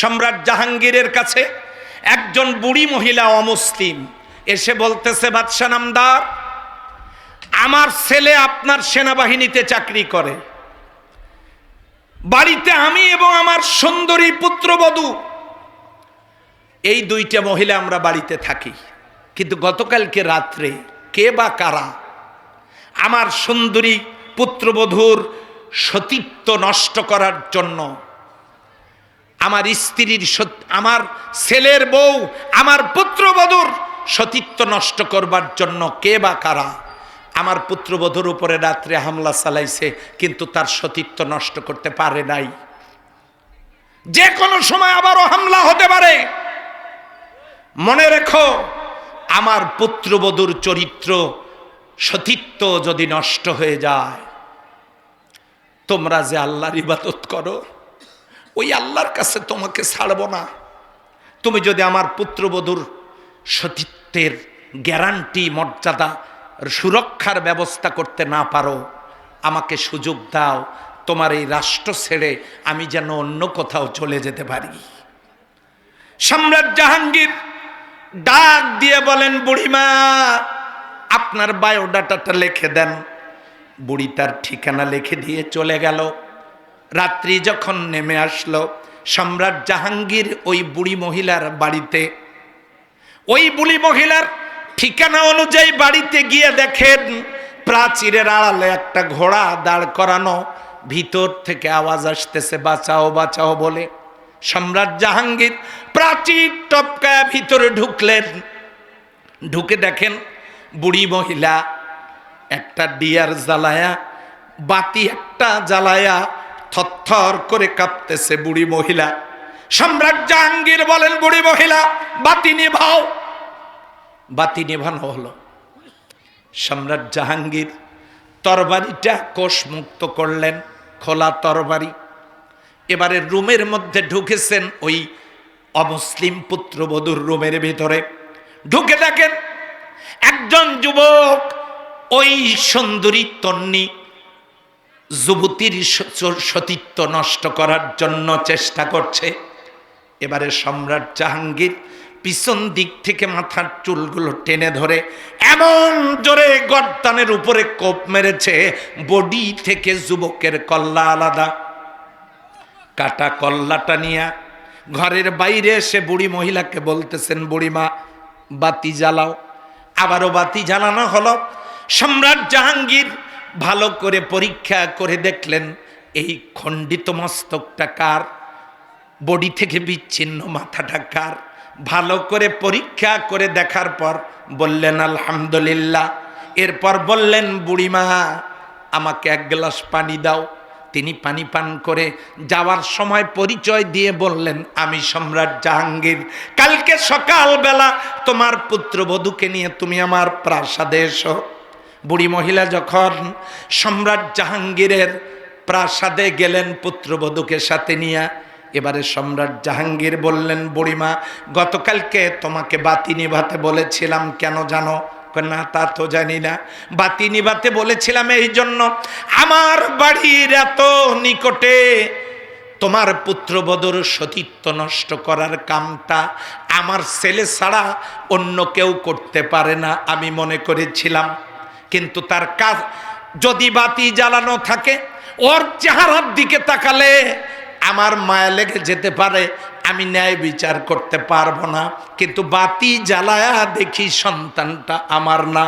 সম্রাট জাহাঙ্গীরের কাছে একজন বুড়ি মহিলা অমুসলিম এসে বলতেছে বাদশা নামদার, আমার ছেলে আপনার সেনাবাহিনীতে চাকরি করে। বাড়িতে আমি এবং আমার সুন্দরী পুত্রবধূ। এই দুইটা মহিলা আমরা বাড়িতে থাকি, কিন্তু গতকালকে রাত্রে কে বা কারা আমার সুন্দরী পুত্রবধূর সতীত্ব নষ্ট করার জন্য আমার স্ত্রীর সত- আমার ছেলের বউ, আমার পুত্রবধূর সতীত্ব নষ্ট করবার জন্য কে বা কারা? আমার পুত্রবধূর উপরে রাত্রে হামলা চালাইছে, কিন্তু তার সতীত্ব নষ্ট করতে পারে নাই। যে কোনো সময় আবারও হামলা হতে পারে। মনে রেখো, আমার পুত্রবধূর চরিত্র সতীত্ব যদি নষ্ট হয়ে যায়, তোমরা যে আল্লাহর ইবাদত করো ওই আল্লাহর কাছে তোমাকে ছাড়ব না। তুমি যদি আমার পুত্রবধূর সতীত্বের গ্যারান্টি, মর্যাদা, সুরক্ষার ব্যবস্থা করতে না পারো, আমাকে সুযোগ দাও, তোমার এই রাষ্ট্র ছেড়ে আমি যেন অন্য কোথাও চলে যেতে পারি। সম্রাট জাহাঙ্গীর ডাক দিয়ে বলেন, বুড়িমা, আপনার বায়োডাটাটা লিখে দেন। বুড়ি তার ঠিকানা লিখে দিয়ে চলে গেল। রাত্রি যখন নেমে আসলো, সম্রাট জাহাঙ্গীর ওই বুড়ি মহিলার বাড়িতে। ওই বুড়ি মহিলার ঠিকানা অনুযায়ী বাড়িতে গিয়ে দেখেন, প্রাচীরের আড়ালে একটা ঘোড়া দাঁড় করানো, ভিতর থেকে আওয়াজ আসতেছে, বাঁচাও বাঁচাও বলে। সম্রাট জাহাঙ্গীর প্রাচীর টপকায় ভিতরে ঢুকলেন। ঢুকে দেখেন বুড়ি মহিলা একটা ডিয়ার জ্বালায়া, বাতি একটা জ্বালায়া থরথর করে কাঁপতেছে বুড়ি মহিলা। সম্রাট জাহাঙ্গীর বলেন, বুড়ি মহিলা, বাতি নিভাও। বাতি নেভানো হলো। সম্রাট জাহাঙ্গীর তরবারিটা কোষ মুক্ত করলেন, খোলা তরবারি। এবারে রুমের মধ্যে ঢুকেছেন ওই অমুসলিম পুত্রবধূর রুমের ভিতরে। ঢুকে দেখেন, একজন যুবক, ওই সুন্দরী তন্নি যুবতীর সতীত্ব নষ্ট করার জন্য চেষ্টা করছে। এবারে সম্রাট জাহাঙ্গীর পিছন দিক থেকে মাথার চুলগুলো টেনে ধরে এমন জোরে গর্দানের উপরে কোপ মেরেছে, বডি থেকে যুবকের কল্লা আলাদা। কাটা কল্লাটা নিয়ে ঘরের বাইরে এসে বুড়ি মহিলাকে বলতেছেন, বুড়িমা, বাতি জ্বালাও। আবারও বাতি জ্বালানো হলো। সম্রাট জাহাঙ্গীর ভালো করে পরীক্ষা করে দেখলেন, এই খণ্ডিত মস্তকটা কার? বডি থেকে বিচ্ছিন্ন মাথাটা কার? ভালো করে পরীক্ষা করে দেখার পর বললেন, আলহামদুলিল্লাহ। এরপর বললেন, বুড়িমা, আমাকে এক গ্লাস পানি দাও। তিনি পানি পান করে যাওয়ার সময় পরিচয় দিয়ে বললেন, আমি সম্রাট জাহাঙ্গীর। কালকে সকালবেলা তোমার পুত্রবধূকে নিয়ে তুমি আমার প্রাসাদে এসো। বুড়ি মহিলা যখন সম্রাট জাহাঙ্গীরের প্রাসাদে গেলেন পুত্রবধূকে সাথে নিয়ে, এবারে সম্রাট জাহাঙ্গীর বললেন, বুড়িমা, গতকালকে তোমাকে বাতি নিভাতে বলেছিলাম কেন জানো? না, তা তো জানি না। বাতি নিভাতে বলেছিলাম এই জন্য, আমার বাড়ির এত নিকটে তোমার পুত্রবধূর সতীত্ব নষ্ট করার কামটা আমার ছেলে ছাড়া অন্য কেউ করতে পারে না, আমি মনে করেছিলাম। কিন্তু তার কাজ যদি বাতি জ্বালানো থাকে, ওর চেহারার দিকে তাকালে আমার মায়া লেগে যেতে পারে, আমি ন্যায় বিচার করতে পারব না। কিন্তু বাতি জ্বালায়া দেখি সন্তানটা আমার না।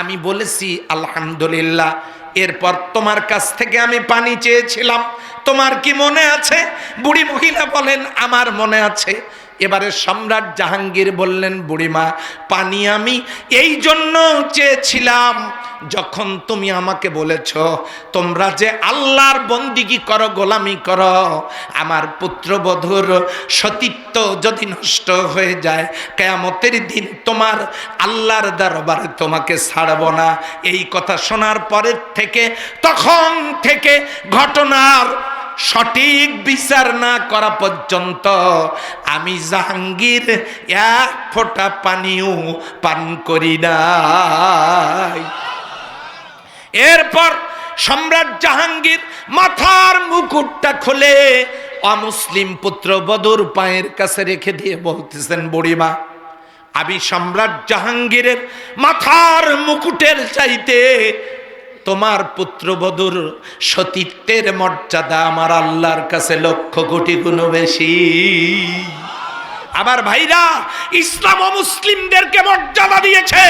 আমি বলেছি, আলহামদুলিল্লাহ, এরপর তোমার কাছ থেকে আমি পানি চেয়েছিলাম। তোমার কি মনে আছে? বুড়ি মহিলা বলেন, আমার মনে আছে। এবারে সম্রাট জাহাঙ্গীর বললেন, বুড়িমা, পানি আমি এই জন্য চেয়েছিলাম যখন তুমি আমাকে বলেছ, তোমরা যে আল্লাহর বন্দিগি করো, গোলামি করো, আমার পুত্রবধূর সতীত্ব যদি নষ্ট হয়ে যায়, কেয়ামতের দিন তোমার আল্লাহর দরবারে তোমাকে ছাড়ব না। এই কথা শোনার পরের থেকে, তখন থেকে ঘটনার সঠিক বিচার না করা পর্যন্ত আমি জাহাঙ্গীর এক ফোঁটা পানিও পান করি নাই। এরপর সম্রাট জাহাঙ্গীর মাথার মুকুটটা খুলে অমুসলিম পুত্র বধুর পায়ের কাছে রেখে দিয়ে বলতেছেন, বুড়িমা, আমি সম্রাট জাহাঙ্গীরের মাথার মুকুটের চাইতে তোমার পুত্রবধূর সতীত্বের মর্যাদা আমার আল্লাহর কাছে লক্ষ কোটি গুণ বেশি। আবার ভাইরা, ইসলাম ও মুসলিমদেরকে মর্যাদা দিয়েছে।